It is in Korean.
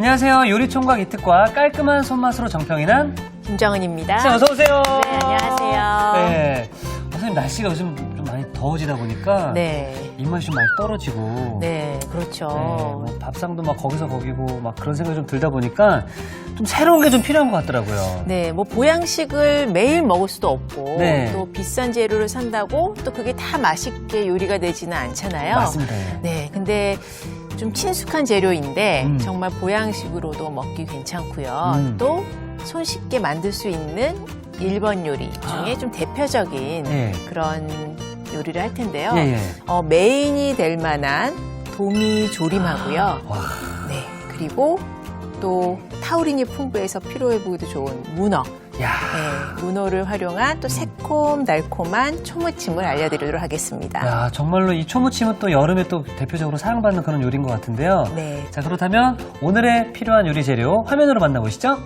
안녕하세요. 요리총각 이특과 깔끔한 손맛으로 정평이난 김정은입니다. 선생님 어서 오세요. 네, 안녕하세요. 네. 어, 선생님 날씨가 요즘 좀 많이 더워지다 보니까 네. 입맛이 좀 많이 떨어지고 네, 그렇죠. 네, 뭐 밥상도 막 거기서 거기고 막 그런 생각이 좀 들다 보니까 좀 새로운 게 좀 필요한 것 같더라고요. 네, 뭐 보양식을 매일 먹을 수도 없고 네. 또 비싼 재료를 산다고 또 그게 다 맛있게 요리가 되지는 않잖아요. 맞습니다. 네, 근데 좀 친숙한 재료인데 음. 정말 보양식으로도 먹기 괜찮고요. 음. 또 손쉽게 만들 수 있는 일본 요리 중에 좀 대표적인 네. 그런 요리를 할 텐데요. 예, 예. 어, 메인이 될 만한 도미 조림하고요. 와, 네, 그리고 또 타우린이 풍부해서 피로회 보기도 좋은 문어. 야. 네, 문어를 활용한 또 새콤달콤한 초무침을 알려드리도록 하겠습니다. 야, 정말로 이 초무침은 또 여름에 또 대표적으로 사랑받는 그런 요리인 것 같은데요. 네. 자, 그렇다면 오늘의 필요한 요리 재료 화면으로 만나보시죠.